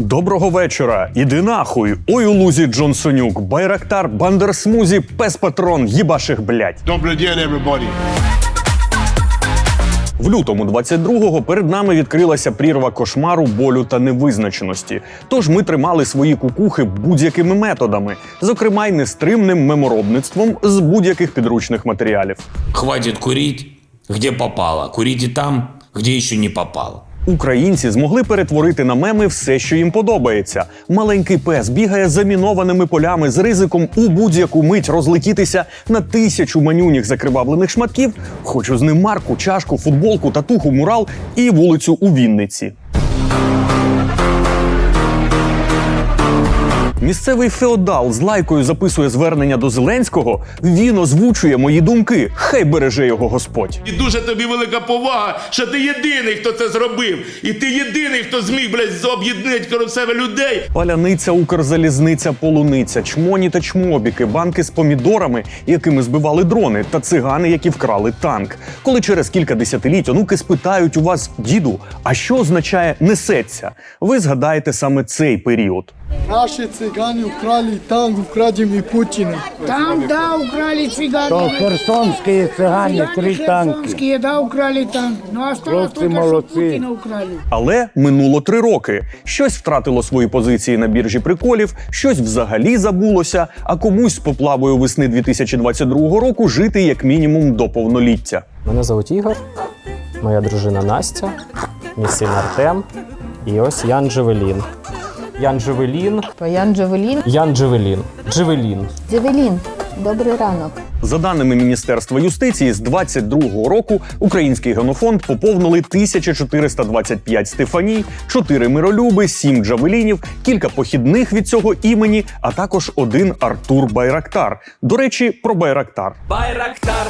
Доброго вечора. Іди нахуй. Ой у лузі Джонсонюк, Байрактар, Бандерсмузі, пес патрон, їбаших блять. Добрый день, everybody. В лютому 22-го перед нами відкрилася прірва кошмару, болю та невизначеності. Тож ми тримали свої кукухи будь-якими методами, зокрема й нестримним меморобництвом з будь-яких підручних матеріалів. Хватит курить, где попало. Курите там, где еще не попало. Українці змогли перетворити на меми все, що їм подобається. Маленький пес бігає замінованими полями з ризиком у будь-яку мить розлетітися на тисячу манюніх закривавлених шматків. Хочу з ним марку, чашку, футболку, татуху, мурал і вулицю у Вінниці. Місцевий феодал з лайкою записує звернення до Зеленського. Він озвучує мої думки. Хай береже його Господь. І дуже тобі велика повага, що ти єдиний, хто це зробив. І ти єдиний, хто зміг, блядь, об'єднати коло себе людей. Паляниця, Укрзалізниця, полуниця, чмоні та чмобіки, банки з помідорами, якими збивали дрони, та цигани, які вкрали танк. Коли через кілька десятиліть онуки спитають у вас, діду, а що означає несеться? Ви згадаєте саме цей період. Наши цыгане украли танк, украдем Путина. Там, да, украли цыгане. То херсонские цыгане, три танки. Херсонские, да, украли танк. Но осталось Хлопцы только, что молодцы. Путина украли. Але минуло три роки. Щось втратило свої позиції на біржі приколів, щось взагалі забулося, а комусь з поплавою весни 2022 року жити як мінімум до повноліття. Мене звуть Ігор, моя дружина Настя, мій син Артем і ось Ян Джевелін. Ян Джевелін, Ян Джавелін. Ян Джевелін, Джевелін. Джавелін. Добрий ранок. За даними Міністерства юстиції, з 22-го року український генофонд поповнили 1425 Стефаній, 4 миролюби, 7 джавелінів, кілька похідних від цього імені, а також один Артур Байрактар. До речі, про Байрактар. Байрактар.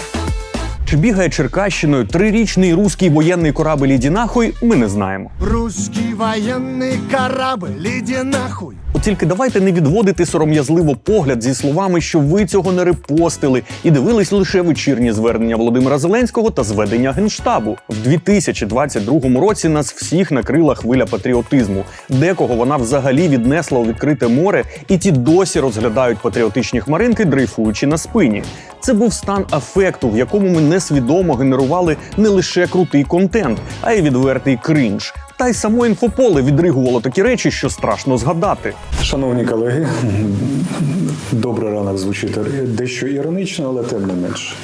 Чи бігає Черкащиною трирічний руський воєнний корабель «Іді нахуй», ми не знаємо. Руський воєнний корабль, «Іді нахуй. От тільки давайте не відводити сором'язливо погляд зі словами, що ви цього не репостили і дивились лише вечірні звернення Володимира Зеленського та зведення генштабу. В 2022 році нас всіх накрила хвиля патріотизму. Декого вона взагалі віднесла у відкрите море, і ті досі розглядають патріотичні хмаринки, дрейфуючи на спині. Це був стан афекту, в якому ми несвідомо генерували не лише крутий контент, а й відвертий крінж. Та й само інфополе відригувало такі речі, що страшно згадати. Шановні колеги, добрий ранок звучить дещо іронично, але тим не менше.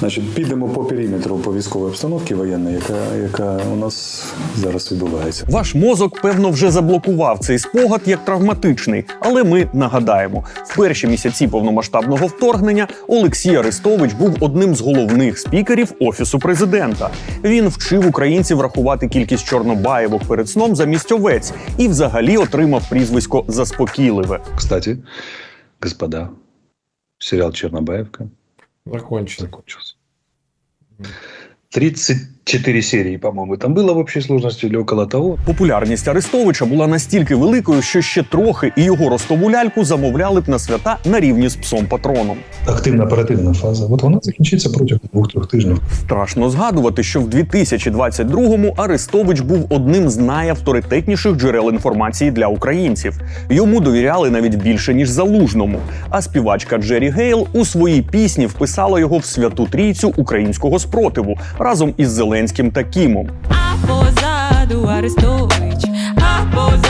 Значить, підемо по периметру по військовій обстановці воєнної, яка, яка у нас зараз відбувається. Ваш мозок, певно, вже заблокував цей спогад як травматичний, але ми нагадаємо: в перші місяці повномасштабного вторгнення Олексій Арестович був одним з головних спікерів офісу президента. Він вчив українців рахувати кількість чорнобаєвок перед сном замість овець і взагалі отримав прізвисько Заспокійливе. Кстати, господа, серіал Чернобаевка Закончено. закончился. 34 серии, по-моему, там было в общей сложности или около того. Популярність Арестовича була настільки великою, що ще трохи і його ростову ляльку замовляли б на свята на рівні з псом патроном. Активна оперативна фаза. От вона закінчиться протягом двох-трьох тижнів. Страшно згадувати, що в 2022-му Арестович був одним з найавторитетніших джерел інформації для українців. Йому довіряли навіть більше ніж залужному. А співачка Джері Гейл у своїй пісні вписала його в святу трійцю українського спротиву разом із Зеленським та Кімом. А позаду Арестович, а позаду.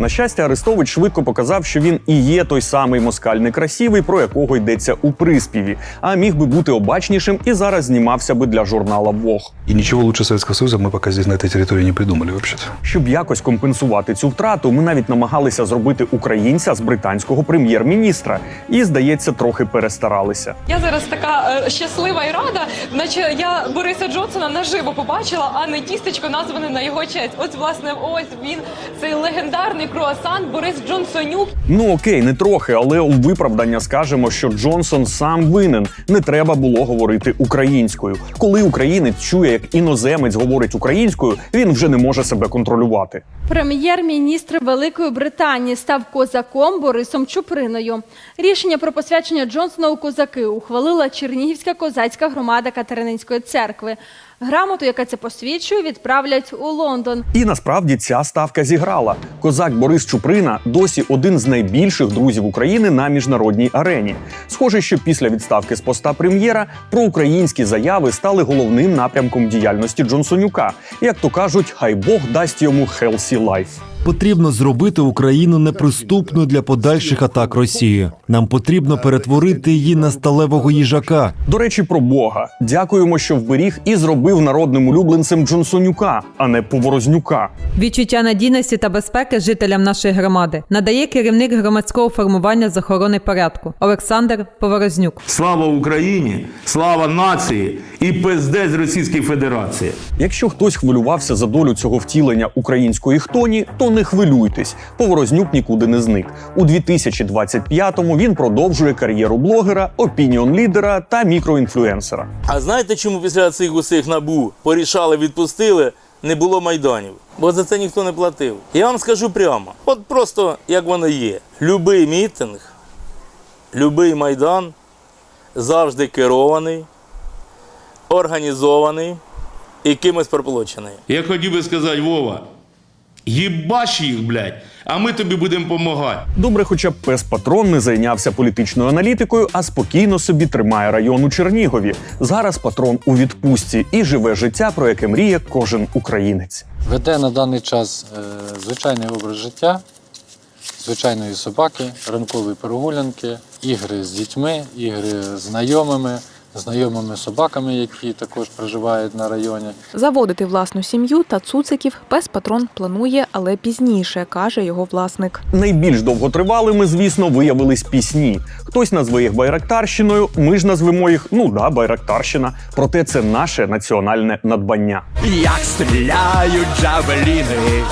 На щастя, Арестович швидко показав, що він і є той самий москаль некрасивий, про якого йдеться у приспіві, а міг би бути обачнішим і зараз знімався би для журнала Вог. И ничего лучше Советского Союза мы пока здесь на этой территории не придумали вообще-то. Щоб якось компенсувати цю втрату, ми навіть намагалися зробити українця з британського прем'єр-міністра, і здається, трохи перестаралися. Я зараз така е, щаслива і рада, наче я Бориса Джонсона наживо побачила, а не тістечко назване на його честь. Ось власне, ось він цей легендарний круасан Борис Джонсонюк. Ну окей, не трохи, але у виправдання скажемо, що Джонсон сам винен. Не треба було говорити українською. Коли українець чує, як іноземець говорить українською, він вже не може себе контролювати. Прем'єр-міністр Великої Британії став козаком Борисом Чуприною. Рішення про посвячення Джонсона у козаки ухвалила Чернігівська козацька громада Катерининської церкви. Грамоту, яка це посвідчує, відправлять у Лондон. І насправді ця ставка зіграла. Козак Борис Чуприна досі один з найбільших друзів України на міжнародній арені. Схоже, що після відставки з поста прем'єра проукраїнські заяви стали головним напрямком діяльності Джонсонюка. Як то кажуть, хай Бог дасть йому healthy life. Потрібно зробити Україну неприступною для подальших атак Росії. Нам потрібно перетворити її на сталевого їжака. До речі, про Бога. Дякуємо, що вберіг і зробив народним улюбленцем Джонсонюка, а не Поворознюка. Відчуття надійності та безпеки жителям нашої громади надає керівник громадського формування з охорони порядку Олександр Поворознюк. Слава Україні! Слава нації і пизде з Російської Федерації! Якщо хтось хвилювався за долю цього втілення української хтоні, то не хвилюйтесь. Поворознюк нікуди не зник. У 2025-му він продовжує кар'єру блогера, опініон-лідера та мікроінфлюенсера. А знаєте, чому після цих усіх набу порішали, відпустили, не було майданів? Бо за це ніхто не платив. Я вам скажу прямо: от просто як воно є. Любий мітинг, любий майдан завжди керований, організований і кимось проплачений. Я хотів би сказати, Вова, їбаш їх, блядь, а ми тобі будемо допомагати. Добре, хоча б пес патрон не зайнявся політичною аналітикою, а спокійно собі тримає район у Чернігові. Зараз патрон у відпустці і живе життя, про яке мріє кожен українець. Веде на даний час е, звичайний образ життя, звичайної собаки, ранкові прогулянки, ігри з дітьми, ігри з знайомими, знайомими собаками, які також проживають на районі. Заводити власну сім'ю та цуциків пес патрон планує, але пізніше, каже його власник. Найбільш довготривалими, звісно, виявились пісні. Хтось назве їх байрактарщиною, ми ж назвемо їх, ну да, байрактарщина. Проте це наше національне надбання. Як стріляють джавеліни.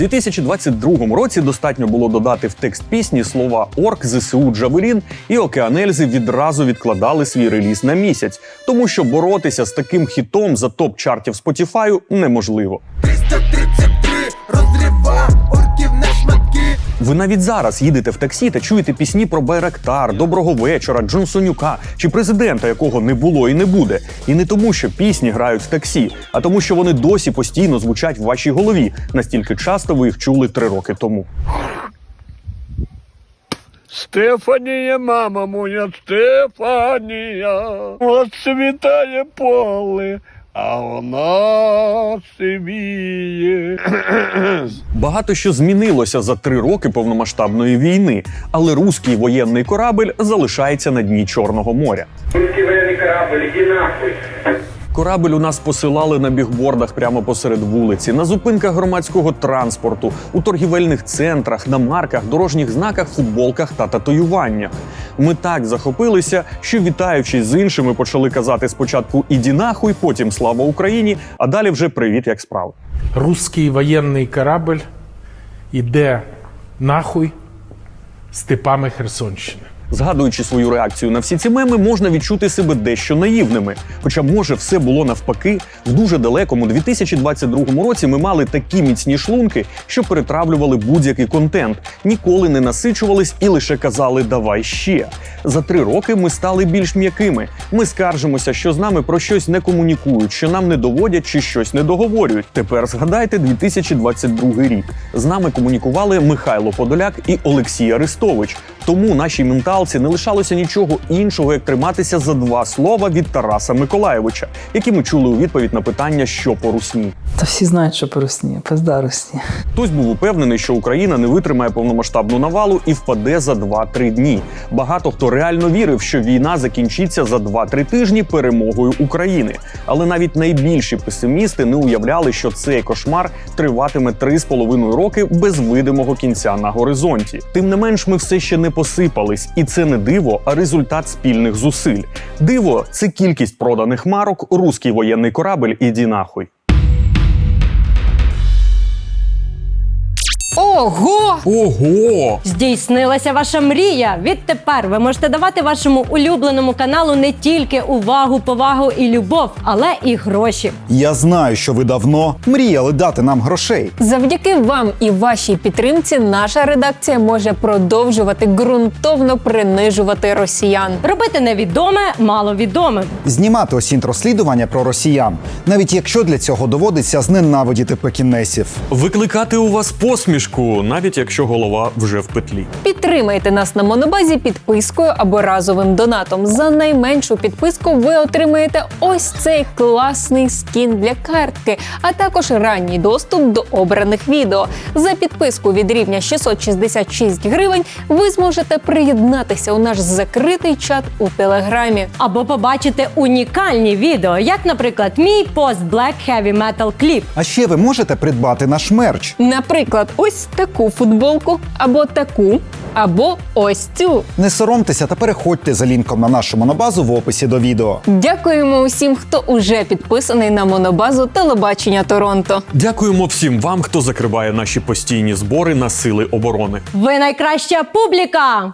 2022 році достатньо було додати в текст пісні слова Орк, ЗСУ, Джавелін і Океанельзи відразу відкладали свій реліз на місяць, тому що боротися з таким хітом за топ чартів Спотіфаю неможливо. 333 розрива орків на шматки. Ви навіть зараз їдете в таксі та чуєте пісні про Байрактар, Доброго вечора, Джонсонюка чи президента, якого не було і не буде. І не тому, що пісні грають в таксі, а тому, що вони досі постійно звучать в вашій голові. Настільки часто ви їх чули три роки тому. Стефанія, мама моя, Стефанія, оцвітає поле, а вона сивіє. Багато що змінилося за три роки повномасштабної війни, але руський воєнний корабль залишається на дні Чорного моря. Руський воєнний корабль, іди нахуй. Корабль у нас посилали на бігбордах прямо посеред вулиці, на зупинках громадського транспорту, у торгівельних центрах, на марках, дорожніх знаках, футболках та татуюваннях. Ми так захопилися, що вітаючись з іншими, почали казати спочатку іді нахуй, потім слава Україні, а далі вже привіт, як справи. Русський воєнний корабль іде нахуй степами Херсонщини. Згадуючи свою реакцію на всі ці меми, можна відчути себе дещо наївними. Хоча, може, все було навпаки. В дуже далекому 2022 році ми мали такі міцні шлунки, що перетравлювали будь-який контент, ніколи не насичувались і лише казали Давай ще. За три роки ми стали більш м'якими. Ми скаржимося, що з нами про щось не комунікують, що нам не доводять чи щось не договорюють. Тепер згадайте 2022 рік. З нами комунікували Михайло Подоляк і Олексій Арестович. Тому нашій менталці не лишалося нічого іншого, як триматися за два слова від Тараса Миколаєвича, які ми чули у відповідь на питання, що по русні. Та всі знають, що по русні, пизда русні. Хтось був упевнений, що Україна не витримає повномасштабну навалу і впаде за 2-3 дні. Багато хто реально вірив, що війна закінчиться за 2-3 тижні перемогою України. Але навіть найбільші песимісти не уявляли, що цей кошмар триватиме 3,5 роки без видимого кінця на горизонті. Тим не менш, ми все ще не посипались, і це не диво, а результат спільних зусиль. Диво це кількість проданих марок, руський воєнний корабель і нахуй. Ого! Ого! Здійснилася ваша мрія. Відтепер ви можете давати вашому улюбленому каналу не тільки увагу, повагу і любов, але і гроші. Я знаю, що ви давно мріяли дати нам грошей. Завдяки вам і вашій підтримці наша редакція може продовжувати ґрунтовно принижувати росіян. Робити невідоме маловідомим. Знімати осінь розслідування про росіян, навіть якщо для цього доводиться зненавидіти пекінесів. Викликати у вас посмішку, навіть якщо голова вже в петлі. Підтримайте нас на монобазі підпискою або разовим донатом. За найменшу підписку ви отримаєте ось цей класний скін для картки, а також ранній доступ до обраних відео. За підписку від рівня 666 гривень ви зможете приєднатися у наш закритий чат у телеграмі. Або побачити унікальні відео, як, наприклад, мій пост Black Heavy Metal Clip. А ще ви можете придбати наш мерч. Наприклад, ось таку футболку, або таку, або ось цю. Не соромтеся та переходьте за лінком на нашу монобазу в описі до відео. Дякуємо усім, хто уже підписаний на монобазу телебачення Торонто. Дякуємо всім вам, хто закриває наші постійні збори на сили оборони. Ви найкраща публіка!